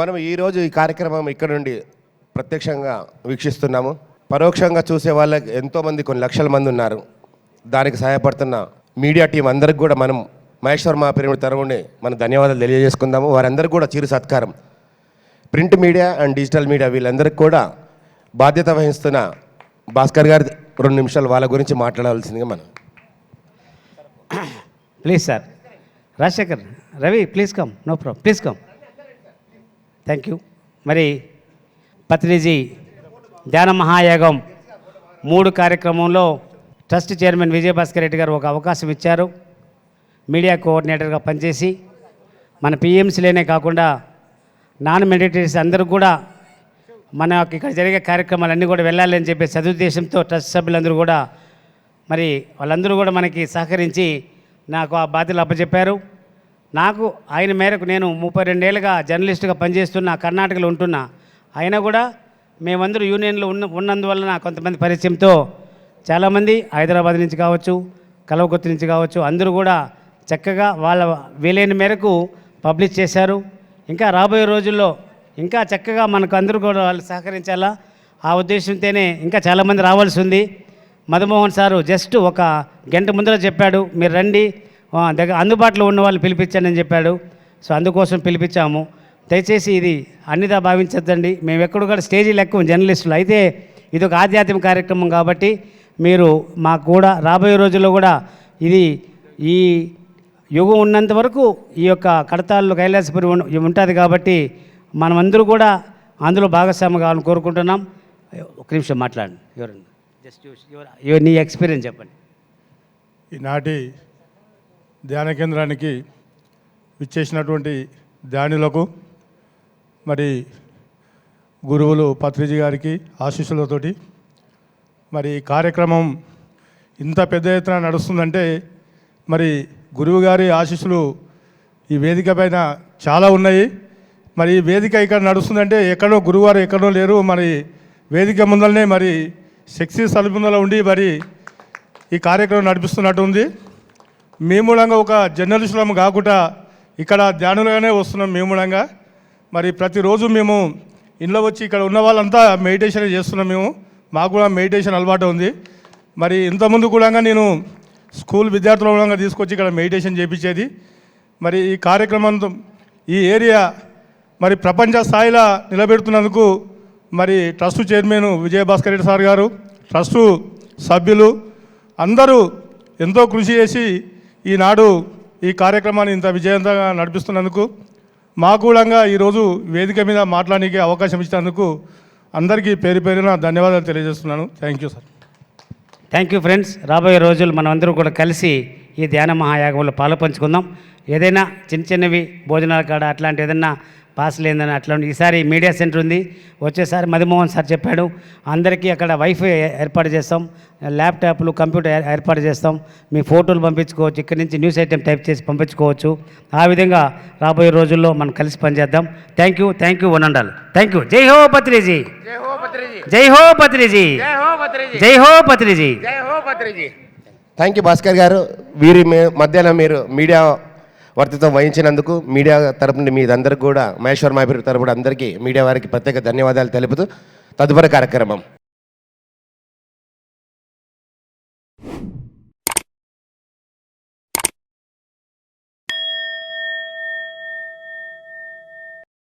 మనం ఈరోజు ఈ కార్యక్రమం ఇక్కడ నుండి ప్రత్యక్షంగా వీక్షిస్తున్నాము. పరోక్షంగా చూసే వాళ్ళకి ఎంతోమంది కొన్ని లక్షల మంది ఉన్నారు. దానికి సహాయపడుతున్న మీడియా టీం అందరికి కూడా మనం మహేశ్వర్ మా పేరు తరపుని మన ధన్యవాదాలు తెలియజేసుకుందాము. వారందరికీ కూడా చిరు సత్కారం. Print media and digital media వీళ్ళందరికీ కూడా బాధ్యత వహిస్తున్న భాస్కర్ గారి రెండు నిమిషాలు వాళ్ళ గురించి మాట్లాడవలసిందిగా మనం. Please sir. Rajasekhar Ravi please come no problem please come thank you మరి పత్రిజీ ధ్యాన మహాయాగం మూడు కార్యక్రమంలో ట్రస్ట్ చైర్మన్ విజయభాస్కర్ రెడ్డి గారు ఒక అవకాశం ఇచ్చారు. మీడియా కోఆర్డినేటర్గా పనిచేసి మన పిఎంసీలోనే కాకుండా నాన్ మెడిటేటర్స్ అందరూ కూడా మన ఇక్కడ జరిగే కార్యక్రమాలన్నీ కూడా వెళ్ళాలని చెప్పే సదుద్దేశంతో ట్రస్ట్ సభ్యులందరూ కూడా మరి వాళ్ళందరూ కూడా మనకి సహకరించి నాకు ఆ బాధ్యతలు అప్పచెప్పారు. నాకు ఆయన మేరకు నేను ముప్పై రెండేళ్ళుగా జర్నలిస్టుగా పనిచేస్తున్న కర్ణాటకలో ఉంటున్నా. అయినా కూడా మేమందరూ యూనియన్లో ఉన్న ఉన్నందువలన కొంతమంది పరిచయంతో చాలామంది హైదరాబాద్ నుంచి కావచ్చు కలవకొత్తి నుంచి కావచ్చు అందరూ కూడా చక్కగా వాళ్ళ వీలైన మేరకు పబ్లిష్ చేశారు. ఇంకా రాబోయే రోజుల్లో ఇంకా చక్కగా మనకు అందరూ కూడా వాళ్ళు సహకరించాలా? ఆ ఉద్దేశంతోనే ఇంకా చాలామంది రావాల్సి ఉంది. మదమోహన్ సారు జస్ట్ ఒక గంట ముందర చెప్పాడు మీరు రండి దగ్గర అందుబాటులో ఉన్న వాళ్ళు పిలిపించండి అని చెప్పాడు. సో అందుకోసం పిలిపించాము. దయచేసి ఇది అన్నిదా భావించద్దండి. మేము ఎక్కడ కూడా స్టేజీ లెక్క జర్నలిస్టులు. అయితే ఇది ఒక ఆధ్యాత్మిక కార్యక్రమం కాబట్టి మీరు మాకు కూడా రాబోయే రోజుల్లో కూడా ఇది ఈ యుగం ఉన్నంత వరకు ఈ యొక్క కడతాల్లో కైలాసపురి ఉంటుంది కాబట్టి మనమందరూ కూడా అందులో భాగస్వామి కావాలని కోరుకుంటున్నాం. ఒక నిమిషం మాట్లాడండి. ఎవరన్నా జస్ట్ యువర్ నీ ఎక్స్పీరియన్స్ చెప్పండి. ఈనాటి ధ్యాన కేంద్రానికి విచ్చేసినటువంటి ధ్యానులకు మరి గురువులు పత్రిజీ గారికి ఆశీస్సులతోటి మరి ఈ కార్యక్రమం ఇంత పెద్ద ఎత్తున నడుస్తుందంటే మరి గురువు గారి ఆశీస్సులు ఈ వేదిక పైన చాలా ఉన్నాయి. మరి ఈ వేదిక ఇక్కడ నడుస్తుందంటే ఎక్కడో గురువారు ఎక్కడో లేరు. మరి వేదిక ముందరనే మరి శక్తి సలుపుందల ఉండి మరి ఈ కార్యక్రమం నడిపిస్తున్నట్టు ఉంది. మూలంగా ఒక జర్నలిస్టులం కాకుండా ఇక్కడ ధ్యానులుగానే వస్తున్నాం మేము మూలంగా. మరి ప్రతిరోజు మేము ఇంట్లో వచ్చి ఇక్కడ ఉన్న వాళ్ళంతా మెడిటేషన్ చేస్తున్నాం మేము. మాకు కూడా మెడిటేషన్ అలవాటు ఉంది. మరి ఇంతకుముందు కూడా నేను స్కూల్ విద్యార్థుల మూలంగా తీసుకొచ్చి ఇక్కడ మెడిటేషన్ చేపించేది. మరి ఈ కార్యక్రమంతో ఈ ఏరియా మరి ప్రపంచ స్థాయిలో నిలబెడుతున్నందుకు మరి trust chairman Vijayabhaskar Reddy sir గారు ట్రస్టు సభ్యులు అందరూ ఎంతో కృషి చేసి ఈనాడు ఈ కార్యక్రమాన్ని ఇంత విజయవంతంగా నడిపిస్తున్నందుకు మాకు కూడా ఈరోజు వేదిక మీద మాట్లాడడానికి అవకాశం ఇచ్చినందుకు అందరికీ పేరు పేరున ధన్యవాదాలు తెలియజేస్తున్నాను. Thank you sir thank you friends రాబోయే రోజులు మనం అందరూ కూడా కలిసి ఈ ధ్యాన మహాయాగంలో పాలు పంచుకుందాం. ఏదైనా చిన్న చిన్నవి భోజనాల కాడ అట్లాంటి ఏదైనా పాస్ లేదని అట్లాంటి ఈసారి మీడియా సెంటర్ ఉంది. వచ్చేసారి మధుమోహన్ సార్ చెప్పాడు. అందరికీ అక్కడ వైఫై ఏర్పాటు చేస్తాం. ల్యాప్టాప్లు కంప్యూటర్ ఏర్పాటు చేస్తాం. మీ ఫోటోలు పంపించుకోవచ్చు. ఇక్కడి నుంచి న్యూస్ ఐటెం టైప్ చేసి పంపించుకోవచ్చు. ఆ విధంగా రాబోయే రోజుల్లో మనం కలిసి పనిచేద్దాం. Thank you thank you one and all thank you జై హో పత్రిజీ. జై హో పత్రిజీ. జై హో పత్రిజీ. థ్యాంక్ యూ భాస్కర్ గారు. వీరి మే- మధ్యాహ్నం మీరు మీడియా వర్తిత్వం వహించినందుకు మీడియా తరపు నుండి మీదందరికీ కూడా మహేశ్వర్ మాపిరి తరపు అందరికీ మీడియా వారికి ప్రత్యేక ధన్యవాదాలు తెలుపుతూ తదుపరి కార్యక్రమం.